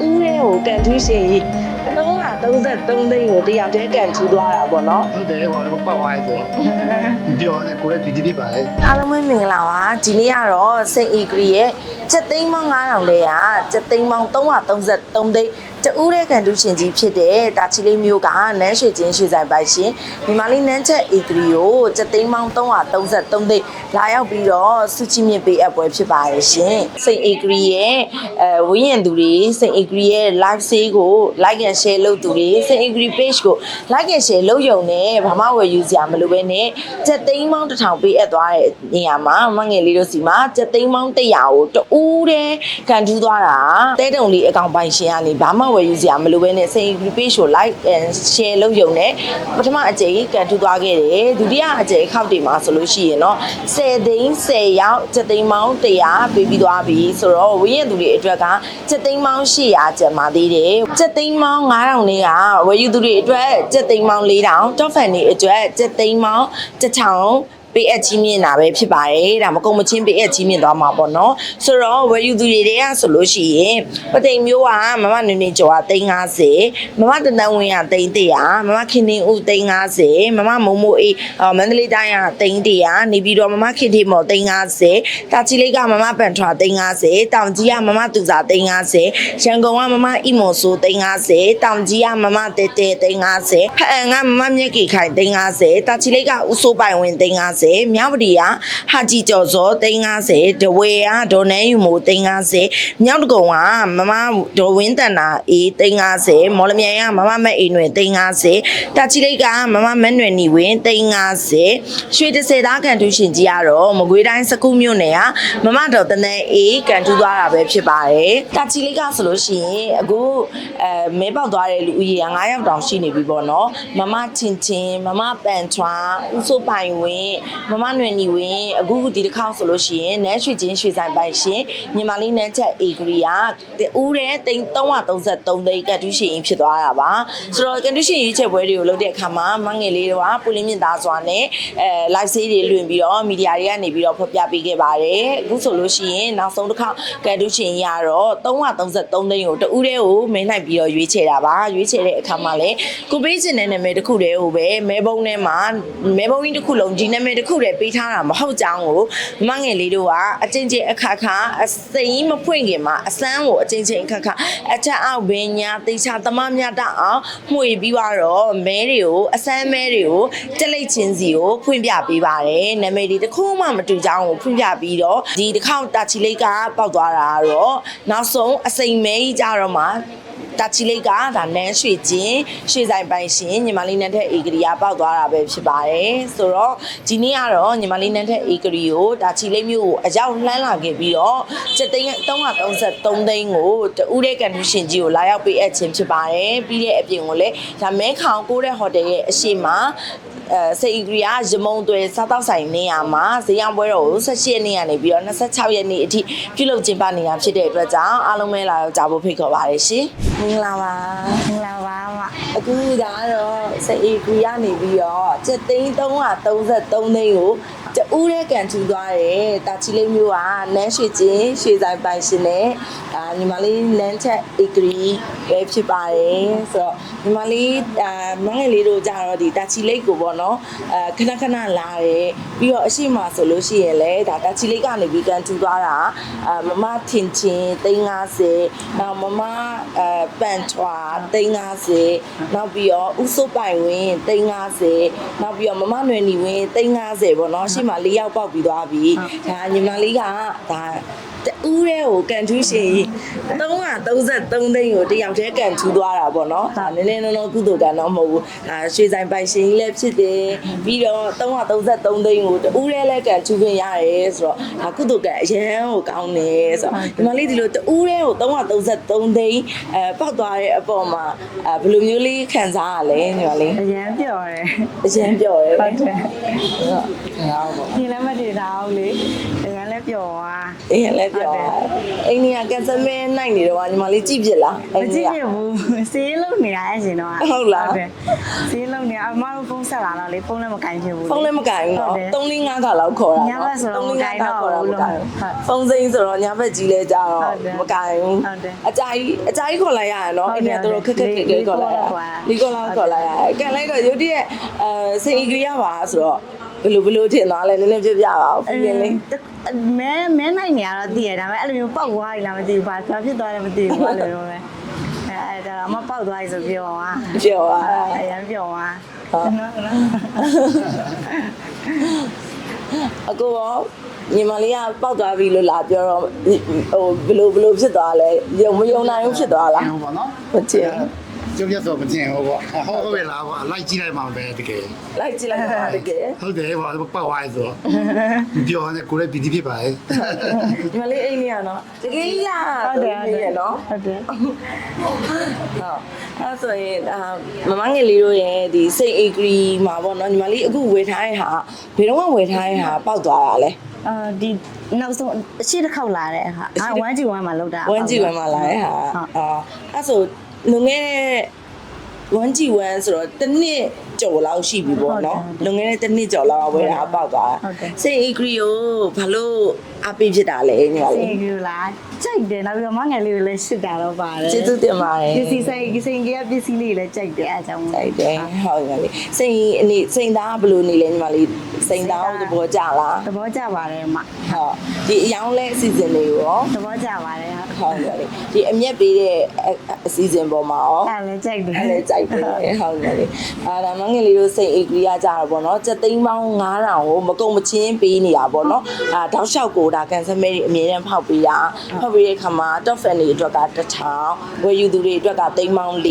တူးတဲ့ကိုကန်ထူးရှင်ကြီး333သိန်းကိုတယောက်တည်းကန်ထူးသွားတာပေါ့နော်ဟုတ်တယ်ဟောတော့ပတ်သွားရဲဆိုပြောတယ်ကိုလည်းဒီဒီဒီပါလေအားလုံးပဲမင်္ဂလာပါဒီနေ့ကတော့စိတ်အီဂရီရဲ့ချက်သိန်းပေါင်း9000လေးอ่ะချက်သိန်းပေါင်း333သိန်း တူးတဲ့ကန်တူးရှင်ကြီးဖြစ်တဲ့တာချီလေးမျိုးကနန်းရွှေချင်းရွှေဆိုင်ပိုင်ရှင်ဒီမာလေးနန်းချက်အီဂရီကိုချက်သိန်းပေါင်း333သိန်းလာရောက်ပြီးတော့စုချီမြင့်ပေးအပ်ပွဲဖြစ်ပါတယ်ရှင်စိတ်အီဂရီရဲ့အဲဝင်းရင်သူတွေစိတ်အီဂရီရဲ့ live sale ကို like and share လုပ်သူတွေစိတ်အီဂရီ page ကို like and share လုပ်ရုံနဲ့ဘာမှဝယ်ယူစရာမလိုဘဲနဲ့ချက်သိန်းပေါင်းတစ်ထောင်ပေးအပ်သွားတဲ့နေရာမှာမငယ်လေးတို့စီမှာချက်သိန်းပေါင်း100ကိုတူးတဲ့ကန်ထူးသွားတာတဲတုံလေးအကောင့်ပိုင်ရှင်ကနေဘာမှဝယ်ယူစရာမလိုဘဲနဲ့စိတ်အီဂရီ page ကို like and share လုပ်ရုံနဲ့ပထမအကြိမ်ကန်ထူးသွားခဲ့တယ်ဒုတိယအကြိမ်ခောက်တွေမှာဆိုလို့ရှိရင်တော့10သိန်း10ရောက်ချက်သိန်းပေါင်း100ပေးပြီးသွားပြီဆိုတော့ဝင်းရင်သူတွေအတွက်ကချက်သိန်းပေါင်း800ကျန်ပါသေးတယ်ချက်သိန်းပေါင်း9000လေးကဝယ်ယူသူတွေအတွက်ချက်သိန်းပေါင်း4000 top fan တွေအတွက်ချက်သိန်းပေါင်း1000 ပေးအပ်ကြီးမြင့်တာပဲဖြစ်ပါတယ်ဒါမကုန်မချင်းပေးအပ်ကြီးမြင့်သွားမှာပေါ့နော်ဆိုတော့ဝယ်ယူသူတွေတွေကဆိုလို့ရှိရင်ပသိမ်မျိုးကမမနေနေကျော်က350မမတန်တန်ဝင်က300မမခင်နေဦး350မမမုံမိုးအေးအော်မန္တလေးတိုင်းက300နေပြီးတော့မမခင်တီမော်350တာချီလေးကမမပန်ထွာ350တောင်ကြီးကမမသူစာ350ရန်ကုန်ကမမအီမော်ဆို350တောင်ကြီးကမမတဲတဲ350ဖအန်ကမမမြက်ကီခိုင်350တာချီလေးကဦးစိုးပိုင်ဝင်350မြောက်ပတီကဟာကြီကျော်စော350ဒဝေကဒေါ်နန်းယူမိုး350မြောက်တကုံကမမဒေါ်ဝင်းတန်နာအေး350မော်လမြိုင်ကမမမက်အိမ်ွယ်350တာချီလေးကမမမက်နွယ်နီဝင်350ရွှေတစ်စဲသားကန်ထူးရှင်ကြီးကတော့မကွေးတိုင်းစကုမြို့နယ်ကမမတော်တနန်းအေးကန်ထူးသွားတာပဲဖြစ်ပါတယ်တာချီလေးကဆိုလို့ရှိရင်အခုအဲမဲပေါက်သွားတဲ့လူဦးရေက9ယောက်တောင်ရှိနေပြီပေါ့နော်မမချင်းချင်းမမပန်ချွာဦးစိုးပိုင်ဝင်မမနွယ်နီဝင်အခုဒီတစ်ခေါက်ဆိုလို့ရှိရင်နန်းရွှေချင်းရွှေဆိုင်ပိုင်ရှင်ညီမလေးနန်းချက်အေဂရီကဦးတဲ့တိန်333သိန်းကတ်တူးရှင်ကြီးဖြစ်သွားတာပါဆိုတော့ကတ်တူးရှင်ကြီးချက်ပွဲတွေကိုလုပ်တဲ့အခါမှာမငယ်လေးတွေကပူလင်းမြင့်သားစွာနဲ့အဲ live sale တွေလွှင့်ပြီးတော့မီဒီယာတွေကနေပြီးတော့ဖော်ပြပေးခဲ့ပါတယ်အခုဆိုလို့ရှိရင်နောက်ဆုံးတစ်ခေါက်ကတ်တူးရှင်ကြီးကတော့333သိန်းကိုတူးတဲ့ကိုမင်းနိုင်ပြီးတော့ရွေးချယ်တာပါရွေးချယ်တဲ့အခါမှာလည်းကိုပေးချင်တဲ့နာမည်တစ်ခုတည်းကိုပဲမဲဘုံထဲမှာမဲဘုံကြီးတစ်ခုလုံးဒီနာမည်တစ်ခုတည်းပေးထားတာမဟုတ်ကြောင်းကိုမငယ်လေးတို့ကအချင်းချင်းအခါခါအစိမ်မဖွင့်ခင်မှာအစမ်းကိုအချင်းချင်းအခါခါအချက်အောက်ဘင်းညာတေချာသမားများတအောင်မှွေပြီးတော့မဲတွေကိုအစမ်းမဲတွေကိုတက်လိုက်ချင်းစီကိုဖွင့်ပြပေးပါတယ်နာမည်တွေတစ်ခုမှမတူကြောင်းကိုဖွင့်ပြပြီးတော့ဒီတစ်ခေါက်တာချီလိတ်ကပေါက်သွားတာကတော့နောက်ဆုံးအစိမ်မဲကြီးကြတော့မှ တာချီလိတ်ကဒါနန်းရွှေချင်းရွှေဆိုင်ပိုင်ရှင်ညီမလေးနန်းထက်ဧကရီကပေါက်သွားတာပဲဖြစ်ပါတယ်ဆိုတော့ဒီနေ့ကတော့ညီမလေးနန်းထက်ဧကရီကိုတာချီလိတ်မြို့ကိုအရောက်လှမ်းလာခဲ့ပြီးတော့စက်သိန်း333သိန်းကိုတူးတဲ့ကန်ထူးရှင်ကြီးကိုလာရောက်ပေးအပ်ခြင်းဖြစ်ပါတယ်ပြီးတဲ့အပြင်ကိုလည်းဒါမဲခေါင်ကိုတဲ့ဟိုတယ်ရဲ့အရှိမအဲစေအီဂရီယာရမုံတွေစားတောက်ဆိုင်နေရာမှာဇေယျပွဲတော်ကို18ရက်နေ့ကနေပြီးတော့26ရက်နေ့အထိပြုလုပ်ကျင်းပနေတာဖြစ်တဲ့အတွက်ကြောင့်အားလုံးပဲလာရောက်ကြဖို့ဖိတ်ခေါ်ပါတယ်ရှင်မ င်္ဂလာပါမင်္ဂလာပါမအခုဒါကတော့စေအီဂရီယာနေပြီးတော့7သိန်း333သိန်းကို တူးတဲ့ကန်ထူသွားတယ်တာချီလေးမျိုးကနန်းရွှေချင်းရွှေဆိုင်ပိုင်ရှင်နဲ့အာညီမလေးနန်းချက်အီဂရီပဲဖြစ်ပါတယ်ဆိုတော့ညီမလေးအာမငယ်လေးတို့ကြတော့ဒီတာချီလိတ်ကိုပေါ့နော်အဲခဏခဏလာတယ်ပြီးတော့အရှိမဆိုလို့ရှိရင်လည်းဒါတာချီလိတ်ကနေပြီးကန်ထူသွားတာအာမမထင်ချင်း350နောက်မမအဲပန်ထွာ350နောက်ပြီးတော့ဥစုပိုင်ဝင်350နောက်ပြီးတော့မမနွယ်နီဝင်350ပေါ့နော်ရှေ့မှာ၄ယောက်ပေါက်ပြီးသွားပြီဒါညီမလေးကဒါတူးတဲ့ကိုကန်ထူးရှင်333သိန်းကိုတယောက်တည်းကန်ထူးသွားတာပေါ့နော်ဒါနည်းနည်းနော်နော်ကုသိုလ်ကံတော့မဟုတ်ဘူးဒါရွှေဆိုင်ပိုင်ရှင်ကြီးလည်းဖြစ်တယ်ပြီးတော့333သိန်းကိုတူးတဲ့လည်းကန်ထူးခွင့်ရတယ်ဆိုတော့ဒါကုသိုလ်ကံအရန်ကိုကောင်းတယ်ဆိုတော့ညီမလေးဒီလိုတူးတဲ့ကို333သိန်းအဲပေါက်သွားတဲ့အပေါ်မှာအဲဘယ်လိုမျိုးလေးခံစားရလဲညီမလေးအရန်ပျော်တယ်အရန်ပြောရဲဟုတ်တယ်ဟုတ်ပါဘူးဒီလည်းမတည်တာအောင်လေအရန်လည်းပျော်သွားအအရင်လည်းပြောတာအိန္ဒိယကန်ဆယ်မဲနိုင်နေတော့ညီမလေးကြည့်ပြစ်လားမကြည့်ရဘူးစေးလုံးနေတာအဲ့ရှင်တော့စေးလုံးနေအမတို့ဖုန်းဆက်လာတော့လေဖုန်းလည်းမကင်ဖြစ်ဘူးဖုန်းလည်းမကင်ဘူးနော်3 4 5ခါလောက်ခေါ်တာညဘက်ဆိုတော့မကင်တော့ဘူးလို့ဖုန်းစိမ်းဆိုတော့ညဘက်ကြီးလဲကြတော့ဟုတ်တယ်မကင်ဘူးဟုတ်တယ်အကြိုက်အကြိုက်ခေါ်လိုက်ရရနော်ဟုတ်အိန္တယ်ဒိယတို့ခက်ခက်ခက်ခက်ခေါ်လိုက်ရခေါ်ရလီကောလောက်ခေါ်လိုက်ရကန်လိုက်တော့ရုတ်တရက်အဲစိန်အီဂရီရပါဆိုတော့ ဘယ်လိုဘယ်လိုထင်သွားလဲနည်းနည်းပြပြပါဦးပြင်းလေးမဲမဲနိုင်နေရတော့တည်ရဒါပေမဲ့အဲ့လိုမျိုးပောက်သွားပြီလားမသိဘူးဘာဘာဖြစ်သွားလဲမသိဘူးအဲ့လိုမျိုးပဲအဲအဲ့ဒါအမပောက်သွားပြီဆိုပြောသွားပြောပါအရင်ပြောသွားဟုတ်နော်နော်အကိုရောညီမလေးကပောက်သွားပြီလို့လာပြောတော့ဟိုဘယ်လိုဘယ်လိုဖြစ်သွားလဲယုံမယုံနိုင်ဘူးဖြစ်သွားလားဟုတ်ပါနော်မကျင် ကျုပ်ရတော့မကျင်ဟုတ်ပေါ့ဟုတ်ဟုတ်ပဲလားပေါ့လိုက်ကြည့်လိုက်မှပဲတကယ်လိုက်ကြည့်လိုက်ပါတကယ်ဟုတ်တယ်ပေါ့ပတ်သွားရဆိုပြောနေကိုလည်းပီတိဖြစ်ပါလေညီမလေးအိမ်နေရနော်တကယ်ကြီးလားဟုတ်တယ်ဟုတ်တယ်နော်ဟုတ်တယ်ဟုတ်အဲ့ဆိုရင်အာမမငယ်လေးတို့ရဲ့ဒီစိတ်အေဂရီမှာပေါ့နော်ညီမလေးအခုဝယ်ထားတဲ့ဟာဘယ်တော့မှဝယ်ထားတဲ့ဟာပောက်သွားတာလဲအာဒီနောက်ဆုံးအရှိတစ်ခေါက်လာတဲ့အခါအာ 1G1 မှာလောက်တာ 1G ဝယ်မှာလာတဲ့ဟာဟုတ်အာအဲ့ဆို လွန်ခဲ့တဲ့ 1G 1 ဆိုတော့တစ်နှစ်ကျော်လောက်ရှိပြီပေါ့နော်လွန်ခဲ့တဲ့တစ်နှစ်ကျော်လောက်ကဝယ်တာပောက်သွားတာစိတ်အေဂရီကိုဘာလို့အပိဖြစ်တာလဲညီမစေလေးကူလာကြိုက်တယ်နောက်ပြီးတော့မငယ်လေးတွေလည်းရှစ်တာတော့ပါတယ်ကျေးဇူးတင်ပါတယ်ပစ္စည်းဆိုင်ပစ္စည်းကြီးပစ္စည်းလေးလည်းကြိုက်တယ်အဲအကြောင်းတိုက်တယ်ဟုတ်ပါလေစိန်အနေစိန်သားဘယ်လိုနေလဲညီမလေးစိန်သားကိုသဘောကျလားသဘောကျပါတယ်မဟုတ်ဒီအယောင်လဲအစီအစဉ်လေးရောသဘောကျပါတယ်ဟာဟုတ်ပါလေဒီအမျက်ပေးတဲ့အစီအစဉ်ပေါ်မှာရောအဲလည်းကြိုက်တယ်အဲ့လေကြိုက်တယ်ဟုတ်ပါလေအာဒါမငယ်လေးတို့စိန်အေဂရီရကြတော့ဗောနော်စက်သိန်းပေါင်း9000ကိုမကုံမချင်းပေးနေတာဗောနော်အာတောက်လျှောက်ကိုဒါကန်ဆယ်မဲတွေအမြဲတမ်းဖောက်ပေးတာဖောက်ပေးတဲ့ခါမှာ top fan တွေအတွက်က1000ဝယ်ယူသူတွေအတွက်ကသိန်းပေါင်း4000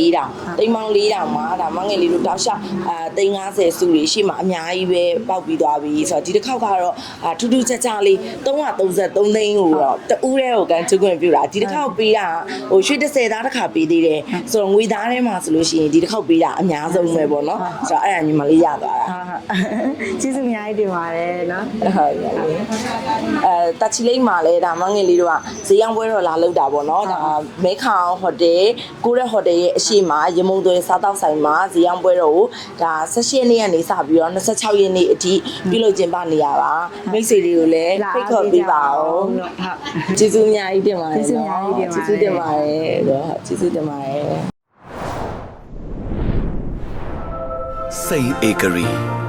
သိန်းပေါင်း4000မှာဒါမငယ်လေးတို့တောက်လျှောက်အာသိန်း50စုတွေရှိမှအများကြီးပဲပေါက်ပြီးသွားပြီဆိုတော့ဒီတစ်ခေါက်ကတော့အာထူးထူးခြားခြားလေး333သိန်းကိုတော့တူးတဲ့ကိုကန်ချွခွင့်ပြုတာဒီတစ်ခေါက်ပေးတာဟိုရွှေ30သားတစ်ခါပေးသေးတယ်ဆိုတော့ငွေသားထဲမှာဆိုလို့ရှိရင်ဒီတစ်ခေါက်ပေးတာအများဆုံးပဲပေါ့နော်ဆိုတော့အဲ့ဒါညီမလေးရသွားတာဟာဟာကျေးဇူးအများကြီးတင်ပါတယ်နော်ဟုတ်ပါဘူးအဲတချီလိမ့်မှာလဲဒါမငယ်လေးတို့ကဈေးရောက်ပွဲတော့လာလောက်တာပေါ့နော်ဒါမဲခေါင်ဟိုတယ်ကိုရက်ဟိုတယ်ရဲ့အရှိမရမုံသွဲစားတောက်ဆိုင်မှာဈေးရောက်ပွဲတော့ကိုဒါ16ရက်နေ့ကနေစပြီးတော့26ရက်နေ့အထိပြုလုပ်ကျင်းပနေရပါမိတ်ဆွေတွေကိုလည်းဖိတ်ခေါ်ပေးပါဦးဟုတ်ကျေးဇူးအများကြီးတင်ပါတယ်ကျေးဇူးအများကြီးတင်ပါတယ်ကျေးဇူးတင်ပါတယ်တော့ကျေးဇူးတင်ပါတယ် စိန်ဧကရီ